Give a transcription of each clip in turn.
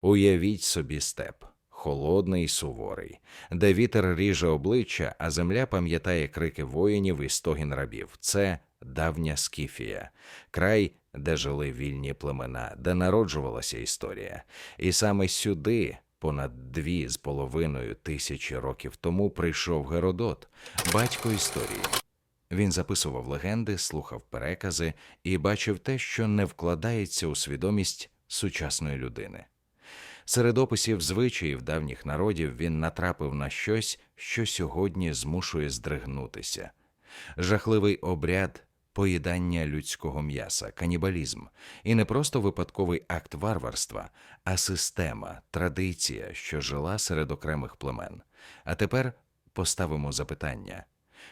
Уявіть собі степ, холодний суворий, де вітер ріже обличчя, а земля пам'ятає крики воїнів і стогін рабів. Це давня Скіфія, край, де жили вільні племена, де народжувалася історія. І саме сюди, понад дві з половиною тисячі років тому, прийшов Геродот, батько історії. Він записував легенди, слухав перекази і бачив те, що не вкладається у свідомість сучасної людини. Серед описів звичаїв давніх народів він натрапив на щось, що сьогодні змушує здригнутися. Жахливий обряд поїдання людського м'яса, канібалізм, і не просто випадковий акт варварства, а система, традиція, що жила серед окремих племен. А тепер поставимо запитання.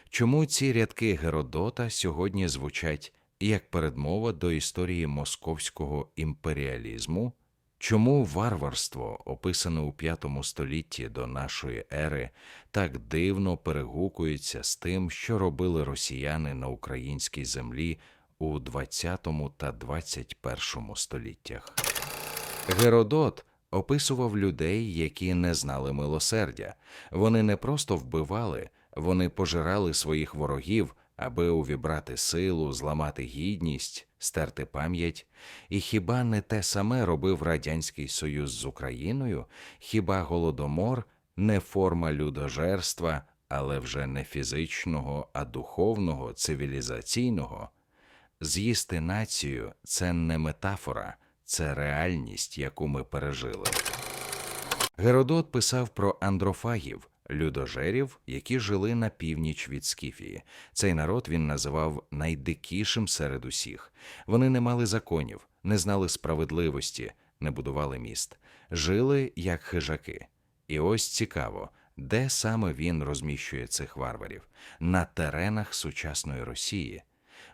Чому ці рядки Геродота сьогодні звучать як передмова до історії московського імперіалізму? Чому варварство, описане у V столітті до нашої ери, так дивно перегукується з тим, що робили росіяни на українській землі у XX та XXI століттях? Геродот описував людей, які не знали милосердя. Вони не просто вбивали, вони пожирали своїх ворогів, аби увібрати силу, зламати гідність, стерти пам'ять. І хіба не те саме робив Радянський Союз з Україною? Хіба голодомор не форма людожерства, але вже не фізичного, а духовного, цивілізаційного? З'їсти націю це не метафора, це реальність, яку ми пережили. Геродот писав про андрофагів, людожерів, які жили на північ від Скіфії. Цей народ він називав найдикішим серед усіх. Вони не мали законів, не знали справедливості, не будували міст, жили як хижаки. І ось цікаво, де саме він розміщує цих варварів на теренах сучасної Росії.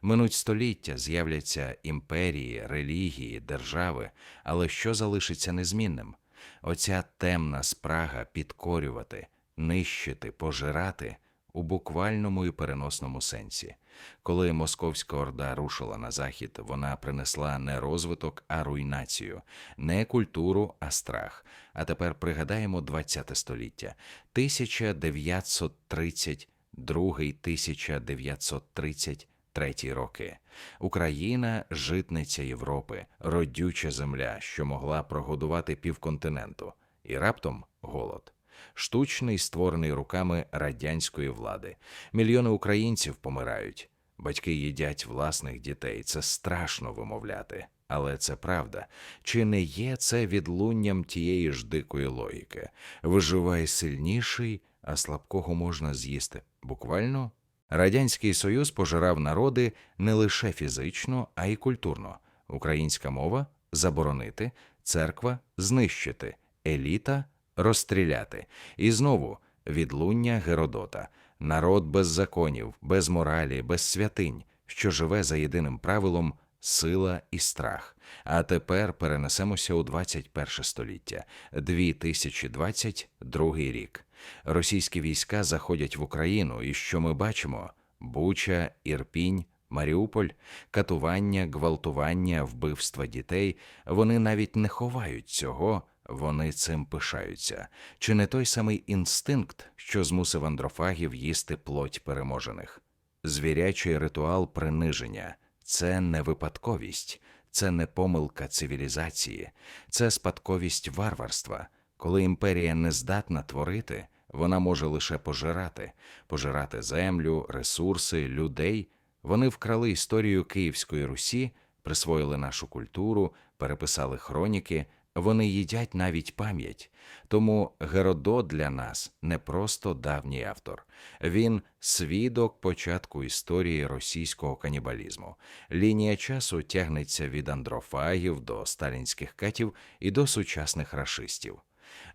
Минуть століття, з'являться імперії, релігії, держави, але що залишиться незмінним? Оця темна спрага підкорювати, нищити, пожирати у буквальному і переносному сенсі. Коли московська орда рушила на захід, вона принесла не розвиток, а руйнацію, не культуру, а страх. А тепер пригадаємо ХХ століття 1932 1933 роки. Україна житниця Європи, родюча земля, що могла прогодувати півконтиненту, і раптом голод. Штучний, створений руками радянської влади. Мільйони українців помирають. Батьки їдять власних дітей. Це страшно вимовляти. Але це правда. Чи не є це відлунням тієї ж дикої логіки? Виживає сильніший, а слабкого можна з'їсти. Буквально Радянський Союз пожирав народи не лише фізично, а й культурно. Українська мова заборонити, церква знищити, еліта розстріляти. І знову відлуння Геродота, народ без законів, без моралі, без святинь, що живе за єдиним правилом сила і страх. А тепер перенесемося у 21 століття, 2022 рік. Російські війська заходять в Україну, і що ми бачимо? Буча, Ірпінь, Маріуполь, катування, гвалтування, вбивства дітей. Вони навіть не ховають цього, вони цим пишаються. Чи не той самий інстинкт, що змусив андрофагів їсти плоть переможених? Звірячий ритуал приниження це не випадковість, це не помилка цивілізації, це спадковість варварства. Коли імперія не здатна творити, вона може лише пожирати, пожирати землю, ресурси, людей. Вони вкрали історію Київської Русі, присвоїли нашу культуру, переписали хроніки. Вони їдять навіть пам'ять. Тому Геродот для нас не просто давній автор. Він свідок початку історії російського канібалізму. Лінія часу тягнеться від андрофагів до сталінських катів і до сучасних рашистів.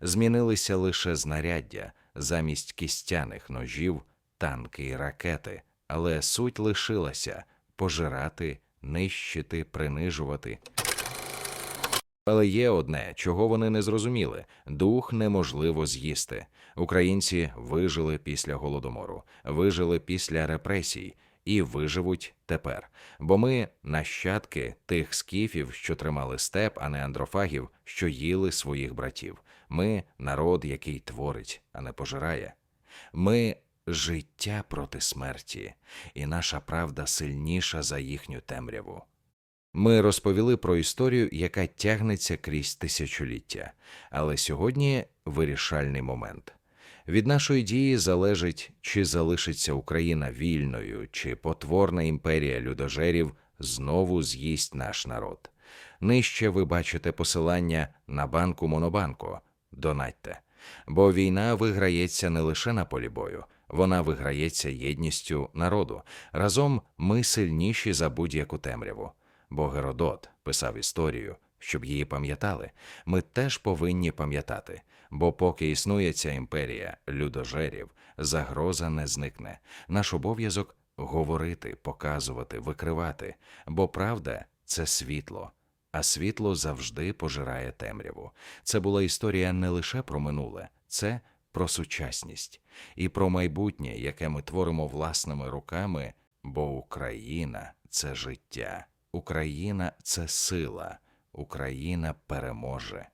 Змінилися лише знаряддя замість кістяних ножів, танки і ракети, але суть лишилася пожирати, нищити, принижувати. Але є одне, чого вони не зрозуміли: дух неможливо з'їсти. Українці вижили після голодомору, вижили після репресій, і виживуть тепер. Бо ми нащадки тих скіфів, що тримали степ, а не андрофагів, що їли своїх братів. Ми народ, який творить, а не пожирає. Ми життя проти смерті, і наша правда сильніша за їхню темряву. Ми розповіли про історію, яка тягнеться крізь тисячоліття, але сьогодні вирішальний момент. Від нашої дії залежить, чи залишиться Україна вільною, чи потворна імперія людожерів знову з'їсть наш народ. Нижче ви бачите посилання на банку Монобанку. Донатьте. Бо війна виграється не лише на полі бою, вона виграється єдністю народу. Разом ми сильніші за будь-яку темряву. Бо Геродот писав історію, щоб її пам'ятали. Ми теж повинні пам'ятати, бо поки існує ця імперія людожерів, загроза не зникне. Наш обов'язок говорити, показувати, викривати, бо правда це світло. А світло завжди пожирає темряву. Це була історія не лише про минуле, це про сучасність і про майбутнє, яке ми творимо власними руками, бо Україна це життя, Україна це сила, Україна переможе.